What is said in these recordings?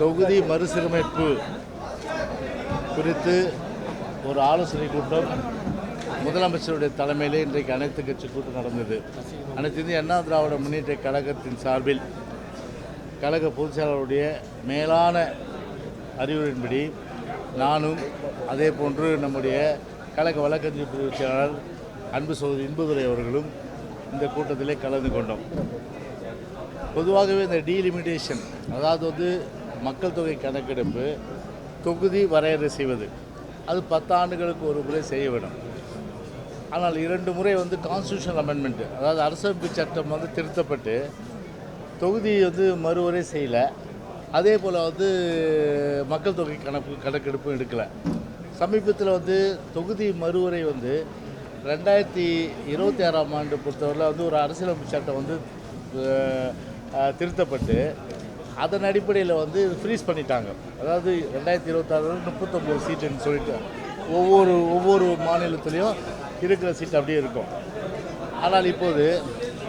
தொகுதி மறுசீரமைப்பு குறித்து ஒரு ஆலோசனை கூட்டம் முதலமைச்சருடைய தலைமையிலே இன்றைக்கு அனைத்து கட்சி கூட்டம் நடந்தது. அனைத்து இந்திய அண்ணா திராவிட முன்னேற்ற கழகத்தின் சார்பில் கழக பொதுச்செயலாளருடைய மேலான அறிவுரையின்படி நானும் அதே போன்று நம்முடைய கழக வழக்கறிஞர் பிரிவு செயலாளர் அன்பு சகோதரி இன்புதுரை அவர்களும் இந்த கூட்டத்திலே கலந்து கொண்டோம். பொதுவாகவே இந்த டீலிமிட்டேஷன் அதாவது வந்து மக்கள் தொகை கணக்கெடுப்பு தொகுதி வரையறை செய்வது. அது பத்து ஆண்டுகளுக்கு ஒரு முறை செய்ய வேண்டும். ஆனால் இரண்டு முறை வந்து கான்ஸ்டியூஷன் அமெண்ட்மெண்ட்டு அதாவது அரசமைப்பு சட்டம் வந்து திருத்தப்பட்டு தொகுதி வந்து மறுவரை செய்யலை. அதே போல் வந்து மக்கள் தொகை கணக்கு கணக்கெடுப்பும் எடுக்கலை. சமீபத்தில் வந்து தொகுதி மறுவரை வந்து ரெண்டாயிரத்தி இருபத்தி ஆறாம் ஆண்டு பொறுத்தவரையில் வந்து ஒரு அரசியலமைப்பு சட்டம் வந்து திருத்தப்பட்டு அதன் அடிப்படையில் வந்து ஃப்ரீஸ் பண்ணிட்டாங்க. அதாவது ரெண்டாயிரத்தி இருபத்தாறு முப்பத்தொம்போது சீட்டுன்னு சொல்லிட்டு ஒவ்வொரு ஒவ்வொரு மாநிலத்திலையும் இருக்கிற சீட் அப்படியே இருக்கும். ஆனால் இப்போது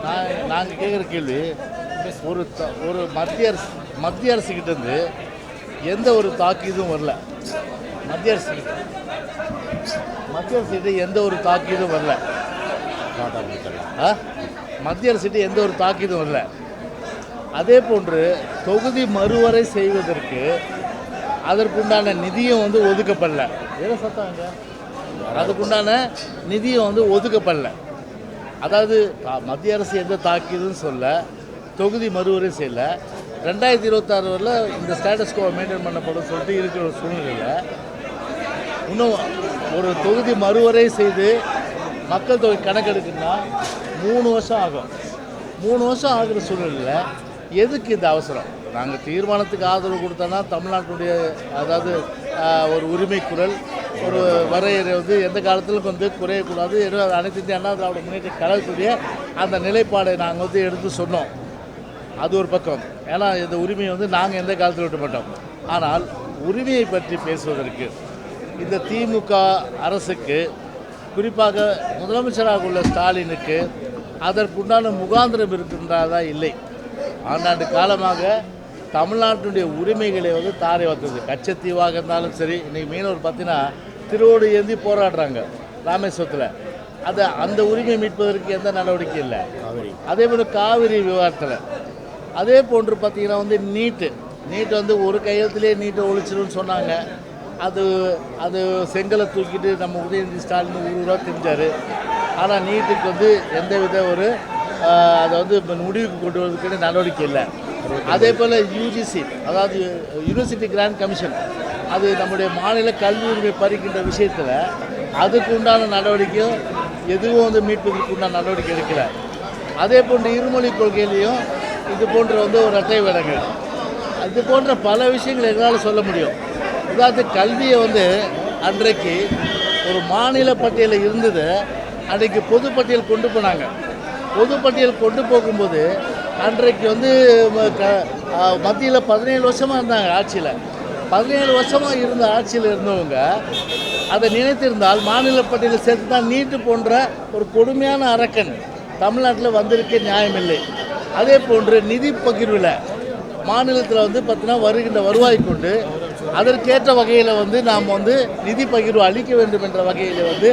நான் நாங்கள் கேட்குற கேள்வி ஒரு த- ஒரு மத்திய அரசு மத்திய அரசுக்கிட்டேருந்து எந்த ஒரு தாக்கீதும் வரல. மத்திய அரசு மத்திய அரசுகிட்ட எந்த ஒரு தாக்கீதும் வரல. ஆ? மத்திய அரசுகிட்ட எந்த ஒரு தாக்கீதும் வரல. அதே போன்று தொகுதி மறுவரை செய்வதற்கு அதற்குண்டான நிதியும் வந்து ஒதுக்கப்படல. என்ன சத்தாங்க அதுக்குண்டான நிதியும் வந்து ஒதுக்கப்படல. அதாவது மத்திய அரசு எந்த தாக்கியதுன்னு சொல்ல தொகுதி மறுவரை செய்யல. ரெண்டாயிரத்தி இருபத்தாறு வரல இந்த ஸ்டேட்டஸ் கோ மெயின்டைன் பண்ணப்படும் சொல்லிட்டு இருக்கிற ஒரு சூழ்நிலையில் இன்னும் ஒரு தொகுதி மறுவரை செய்து மக்கள் தொகை கணக்கெடுக்குன்னா மூணு வருஷம் ஆகும். மூணு வருஷம் ஆகிற சூழ்நிலையில் எதுக்கு இந்த அவசரம்? நாங்கள் தீர்மானத்துக்கு ஆதரவு கொடுத்தோன்னா தமிழ்நாட்டுடைய அதாவது ஒரு உரிமை குரல் ஒரு வரையறை வந்து எந்த காலத்திலும் வந்து குறையக்கூடாது. ஏன்னா அது அனைத்து இந்திய அண்ணா திராவிட முன்னேற்ற கழகத்துடைய அந்த நிலைப்பாடை நாங்கள் வந்து எடுத்து சொன்னோம். அது ஒரு பக்கம். ஏன்னா இந்த உரிமையை வந்து நாங்கள் எந்த காலத்தில் விட மாட்டோம். ஆனால் உரிமையை பற்றி பேசுவதற்கு இந்த திமுக அரசுக்கு குறிப்பாக முதலமைச்சராக உள்ள ஸ்டாலினுக்கு அதற்குண்டான முகாந்திரம் இருக்கின்றதா இல்லை? ஆண்டாண்டு காலமாக தமிழ்நாட்டினுடைய உரிமைகளை வந்து தாரை வந்தது கச்சத்தீவாக இருந்தாலும் சரி இன்றைக்கி மீனவர் பார்த்தீங்கன்னா திருவோடு ஏந்தி போராடுறாங்க ராமேஸ்வரத்தில். அது அந்த உரிமையை மீட்பதற்கு எந்த நடவடிக்கை இல்லை. அதே போல் காவிரி விவகாரத்தில். அதே போன்று பார்த்தீங்கன்னா வந்து நீட்டு. நீட் வந்து ஒரு கையெழுத்திலே நீட்டை ஒழிச்சிடும்னு சொன்னாங்க. அது அது செங்கலை தூக்கிட்டு நம்ம உதயநிதி ஸ்டாலின் ஊர் ஊராக தெரிஞ்சார். ஆனால் நீட்டுக்கு வந்து எந்தவித ஒரு ஆஹ், அதை வந்து இப்போ முடிவுக்கு கொண்டு வரதுக்கு நடவடிக்கை இல்லை. அதே போல் யூஜிசி அதாவது யூனிவர்சிட்டி கிராண்ட் கமிஷன் அது நம்முடைய மாநில கல்வி உரிமை பறிக்கின்ற விஷயத்தில் அதுக்கு உண்டான நடவடிக்கையும் எதுவும் வந்து மீட்பதற்கு உண்டான நடவடிக்கை எடுக்கல. அதே போன்ற இருமொழி கொள்கையிலையும் இது போன்ற வந்து ஒரு அட்டை விடங்கள். இது போன்ற பல விஷயங்கள் எங்களால் சொல்ல முடியும். உதாரணத்துக்கு கல்வியை வந்து அன்றைக்கு ஒரு மாநில பட்டியலில் இருந்தது அன்றைக்கு பொதுப்பட்டியல் கொண்டு போனாங்க. பொதுப்பட்டியல் கொண்டு போகும்போது அன்றைக்கு வந்து மத்தியில் பதினேழு வருஷமாக இருந்தாங்க ஆட்சியில். பதினேழு வருஷமாக இருந்த ஆட்சியில் இருந்தவங்க அதை நினைத்திருந்தால் மாநில பட்டியலில் சேர்த்து தான் நீட்டு போன்ற ஒரு கொடுமையான அரக்கன் தமிழ்நாட்டில் வந்திருக்க நியாயமில்லை. அதே போன்று நிதி பகிர்வில் மாநிலத்தில் வந்து பார்த்தீங்கன்னா வருகின்ற வருவாய் கொண்டு அதற்கேற்ற வகையில் வந்து நாம் வந்து நிதி பகிர்வு அளிக்க வேண்டும் என்ற வகையில் வந்து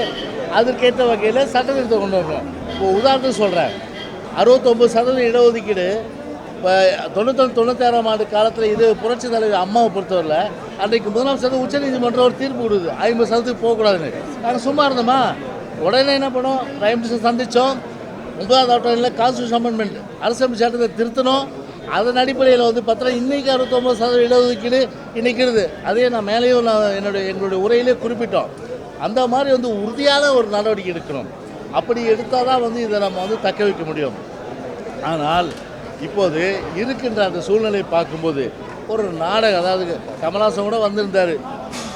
அதற்கேற்ற வகையில் சட்டத்திருத்தம் கொண்டு வரணும். இப்போ உதாரணத்துக்கு சொல்கிறேன் அறுபத்தொம்பது சதவீதம் இடஒதுக்கீடு இப்போ தொண்ணூத்தொன்று தொண்ணூத்தாறாம் ஆண்டு காலத்தில் இது புரட்சி தலைவர் அம்மாவை பொறுத்தவரையில் அன்றைக்கு முதலாம் சதவீதம் உச்சநீதிமன்றம் ஒரு தீர்ப்பு கொடுக்குது. ஐம்பது சதவீதத்துக்கு போகக்கூடாதுன்னு. நாங்கள் சும்மா இருந்தோமா? உடனே என்ன பண்ணோம்? பிரைம் மினிஸ்டர் சந்தித்தோம் ஒன்பதாவது அட்டவணையில் கான்ஸ்டியூஷன் அமெண்ட்மெண்ட் அரசமைப்பு சட்டத்தை திருத்தணும் அதன் அடிப்படையில் வந்து பார்த்தா இன்றைக்கி அறுபத்தொம்பது சதவீதம் இடஒதுக்கீடு இன்னைக்கிறது அதே நான் மேலேயும் நான் என்னுடைய எங்களுடைய உரையிலே குறிப்பிட்டோம். அந்த மாதிரி வந்து உறுதியான ஒரு நடவடிக்கை எடுக்கணும். அப்படி எடுத்தால் தான் வந்து இதை நம்ம வந்து தக்க வைக்க முடியும். ஆனால் இப்போது இருக்கின்ற அந்த சூழ்நிலையை பார்க்கும்போது ஒரு நாடகம் அதாவது கமலாசன் கூட வந்திருந்தார்.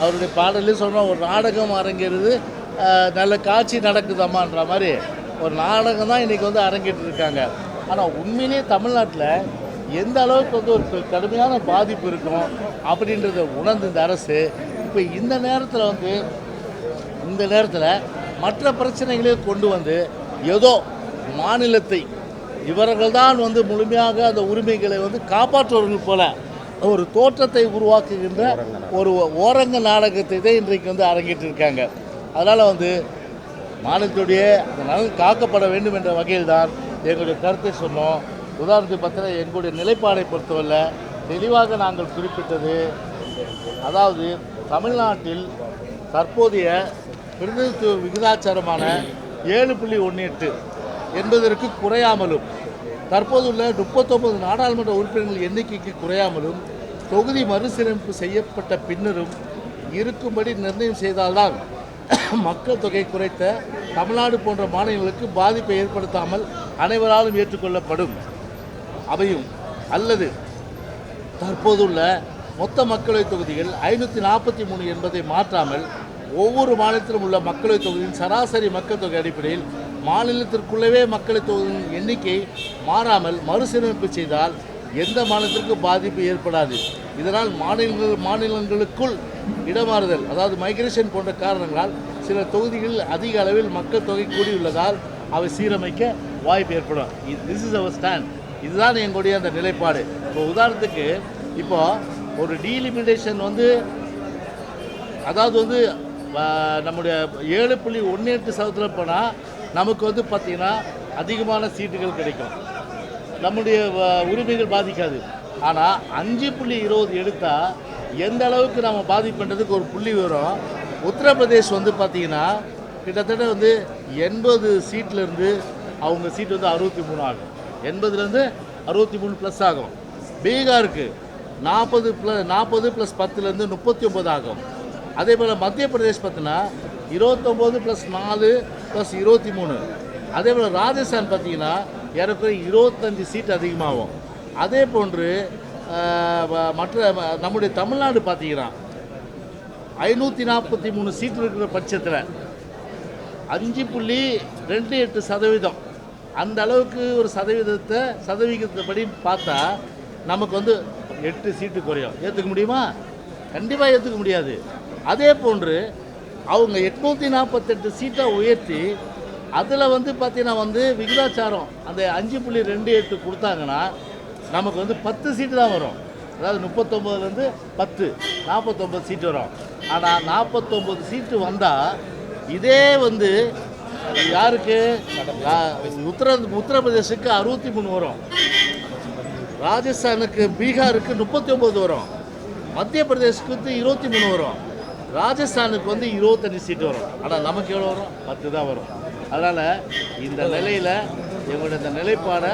அவருடைய பாடலையும் சொன்னால் ஒரு நாடகம் அரங்கேறுது நல்ல காட்சி நடக்குதம்மான்ற மாதிரி. ஒரு நாடகம் தான் இன்றைக்கி வந்து அரங்கிட்டு இருக்காங்க ஆனால் உண்மையிலேயே தமிழ்நாட்டில் எந்த அளவுக்கு வந்து ஒரு கடுமையான பாதிப்பு இருக்கும் அப்படின்றத உணர்ந்து இந்த அரசு இப்போ இந்த நேரத்தில் வந்து இந்த நேரத்தில் மற்ற பிரச்சனைகளில் கொண்டு வந்து ஏதோ மாநிலத்தை இவர்கள் தான் வந்து முழுமையாக அந்த உரிமைகளை வந்து காப்பாற்றுவர்கள் போல ஒரு தோற்றத்தை உருவாக்குகின்ற ஒரு ஓரங்க நாடகத்தை தான் இன்றைக்கு வந்து அரங்கிட்டு இருக்காங்க அதனால் வந்து மாநிலத்துடைய நலன் காக்கப்பட வேண்டும் என்ற வகையில் தான் எங்களுடைய கருத்தை சொன்னோம். உதாரணத்துக்கு பார்த்தீங்கன்னா எங்களுடைய நிலைப்பாடை பொறுத்தவரை தெளிவாக நாங்கள் குறிப்பிட்டது அதாவது தமிழ்நாட்டில் தற்போதைய பிரதிநிதித்துவ விகிதாச்சாரமான ஏழு புள்ளி ஒன்று எட்டு என்பதற்கு குறையாமலும் தற்போதுள்ள முப்பத்தொன்பது நாடாளுமன்ற உறுப்பினர்கள் எண்ணிக்கைக்கு குறையாமலும் தொகுதி மறுசீரமைப்பு செய்யப்பட்ட பின்னரும் இருக்கும்படி நிர்ணயம் செய்தால்தான் மக்கள் தொகை குறைத்த தமிழ்நாடு போன்ற மாநிலங்களுக்கு பாதிப்பை ஏற்படுத்தாமல் அனைவராலும் ஏற்றுக்கொள்ளப்படும். அவையும் அல்லது தற்போதுள்ள மொத்த மக்களவைத் தொகுதிகள் ஐநூற்றி நாற்பத்தி மூணு என்பதை மாற்றாமல் ஒவ்வொரு மாநிலத்திலும் உள்ள மக்களவைத் தொகுதியின் சராசரி மக்கள் தொகை அடிப்படையில் மாநிலத்திற்குள்ளவே மக்களை தொகுதியின் எண்ணிக்கை மாறாமல் மறுசீரமைப்பு செய்தால் எந்த மாநிலத்திற்கு பாதிப்பு ஏற்படாது. இதனால் மாநிலங்கள் மாநிலங்களுக்குள் இடமாறுதல் அதாவது மைக்ரேஷன் போன்ற காரணங்களால் சில தொகுதிகளில் அதிக அளவில் மக்கள் தொகை கூடியுள்ளதால் அவை சீரமைக்க வாய்ப்பு ஏற்படும். திஸ் இஸ் அவர் ஸ்டாண்ட் இதுதான் எங்களுடைய அந்த நிலைப்பாடு. இப்போ உதாரணத்துக்கு இப்போ ஒரு டீலிமிடேஷன் வந்து அதாவது வந்து நம்முடைய ஏழு புள்ளி ஒன்று எட்டு சதவீதத்தில் போனால் நமக்கு வந்து பார்த்திங்கன்னா அதிகமான சீட்டுகள் கிடைக்கும். நம்முடைய உரிமைகள் பாதிக்காது. ஆனால் அஞ்சு புள்ளி இருபது எடுத்தால் எந்த அளவுக்கு நம்ம பாதிப்புன்றதுக்கு ஒரு புள்ளி வரும். உத்தரப்பிரதேஷ் வந்து பார்த்திங்கன்னா கிட்டத்தட்ட வந்து எண்பது சீட்லேருந்து அவங்க சீட் வந்து அறுபத்தி மூணு ஆகும். எண்பதுலேருந்து அறுபத்தி மூணு ப்ளஸ் ஆகும். பீகாருக்கு நாற்பது ப்ளஸ் நாற்பது ப்ளஸ் பத்துலேருந்து முப்பத்தி ஒம்பது ஆகும். அதே போல் மத்திய பிரதேஷ் பார்த்தீங்கன்னா இருபத்தொம்போது ப்ளஸ் நாலு ப்ளஸ் இருபத்தி மூணு. அதே போல் ராஜஸ்தான் பார்த்தீங்கன்னா ஏறக்குறைய இருபத்தஞ்சி சீட் அதிகமாகும். அதே போன்று மற்ற நம்முடைய தமிழ்நாடு பார்த்தீங்கன்னா ஐநூற்றி நாற்பத்தி மூணு சீட் இருக்கிற பட்சத்தில் அஞ்சு புள்ளி ரெண்டு எட்டு சதவீதம். அந்த அளவுக்கு ஒரு சதவீதத்தை சதவிகிதப்படி பார்த்தா நமக்கு வந்து எட்டு சீட்டு குறையும். ஏற்றுக்க முடியுமா? கண்டிப்பாக ஏற்றுக்க முடியாது. அதே போன்று அவங்க எட்நூற்றி நாற்பத்தெட்டு சீட்டை உயர்த்தி அதில் வந்து பார்த்தீங்கன்னா வந்து விகிதாச்சாரம் அந்த அஞ்சு புள்ளி ரெண்டு எட்டு கொடுத்தாங்கன்னா நமக்கு வந்து பத்து சீட்டு தான் வரும். அதாவது முப்பத்தொம்போதுலேருந்து பத்து நாற்பத்தொம்பது சீட்டு வரும். ஆனால் நாற்பத்தொம்பது சீட்டு வந்தால் இதே வந்து யாருக்கு? உத்தர உத்தரப்பிரதேசுக்கு அறுபத்தி மூணு வரும். ராஜஸ்தானுக்கு பீகாருக்கு முப்பத்தி ஒம்பது வரும். மத்திய பிரதேசுக்கு இருபத்தி மூணு வரும். ராஜஸ்தானுக்கு வந்து இருபத்தஞ்சி சீட்டு வரும். ஆனால் நமக்கு எவ்வளோ வரும்? பத்து தான் வரும். அதனால் இந்த நிலையில் எங்களுடைய இந்த நிலைப்பாடை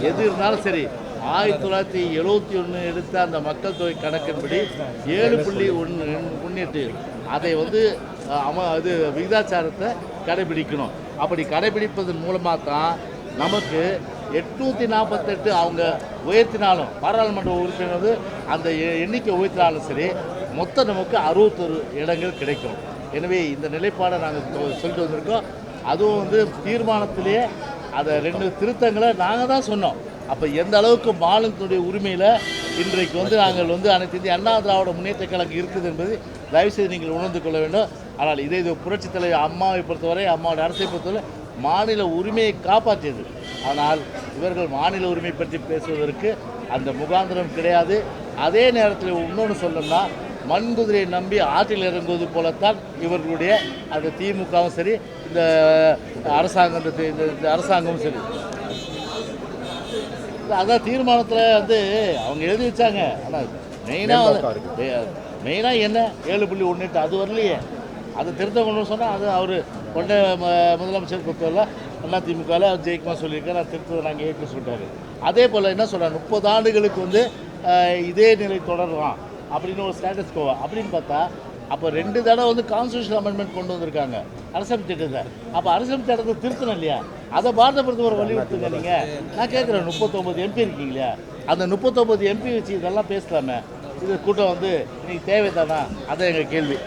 எது இருந்தாலும் சரி ஆயிரத்தி தொள்ளாயிரத்தி எழுபத்தி ஒன்று எடுத்த அந்த மக்கள் தொகை கணக்கின்படி ஏழு புள்ளி ஒன்று முன்னிட்டு அதை வந்து அம அது விகிதாச்சாரத்தை கடைபிடிக்கணும். அப்படி கடைபிடிப்பதன் மூலமாக தான் நமக்கு எட்நூற்றி நாற்பத்தெட்டு அவங்க உயர்த்தினாலும் பாராளுமன்ற உறுப்பினர் அந்த எ- எண்ணிக்கை உயர்த்தினாலும் சரி மொத்தம் நமக்கு அறுபத்தொரு இடங்கள் கிடைக்கும். எனவே இந்த நிலைப்பாடை நாங்கள் சொல்லிட்டு வந்திருக்கோம். அதுவும் வந்து தீர்மானத்திலேயே அதை ரெண்டு திருத்தங்களை நாங்கள் தான் சொன்னோம். அப்போ எந்த அளவுக்கு மாநிலத்தினுடைய உரிமையில் இன்றைக்கு வந்து நாங்கள் வந்து அனைத்து இந்திய அண்ணா திராவிட முன்னேற்ற கழகம் இருக்குது என்பது தயவுசெய்து நீங்கள் உணர்ந்து கொள்ள வேண்டும். ஆனால் இதே இது புரட்சித் தலைவர் அம்மாவை பொறுத்தவரை அம்மாவோட அரசை பொறுத்தவரை மாநில உரிமையை காப்பாற்றியது. ஆனால் இவர்கள் மாநில உரிமை பற்றி பேசுவதற்கு அந்த முகாந்திரம் கிடையாது. அதே நேரத்தில் இன்னொன்று சொல்லணும்னா மண்குதிரையை நம்பி ஆற்றில் இறங்குவது போலத்தான் இவர்களுடைய அந்த திமுகவும் சரி இந்த அரசாங்கம் இந்த அரசாங்கமும் சரி. அதான் தீர்மானத்தில் வந்து அவங்க எழுதி வச்சாங்க. ஆனால் மெயினாக மெயினாக என்ன? ஏழு புள்ளி ஒன்று எட்டு அது வரலையே. அது திருத்தம் கொண்டு சொன்னால் அது அவர் கொண்ட முதலமைச்சர் பொறுத்தவரை அண்ணா திமுகவில் ஜெயிக்குமா சொல்லியிருக்காரு நான் திருத்தத்தை நாங்கள் ஏற்க சொல்லிட்டாரு. அதே போல் என்ன சொல்கிறாங்க முப்பது ஆண்டுகளுக்கு வந்து இதே நிலை தொடரலாம் அப்படின்னு ஒரு ஸ்டேட்டஸ் கோ அப்படின்னு பார்த்தா அப்போ ரெண்டு தடவை வந்து கான்ஸ்டியூஷன் அமெண்ட்மெண்ட் கொண்டு வந்திருக்காங்க. அரசமைப்பு திட்டத்தை அப்போ அரசமைப்பு திட்டத்தை திருத்தணும் இல்லையா? அதை பாரத பிரதமர் வலியுறுத்துங்க நீங்கள் நான் கேட்குறேன் முப்பத்தொம்பது எம்பி இருக்கீங்களா. அந்த முப்பத்தொம்பது எம்பி வச்சு இதெல்லாம் பேசலாமே. இது கூட்டம் வந்து இன்னைக்கு தேவைதானா? அதான் எங்கள் கேள்வி.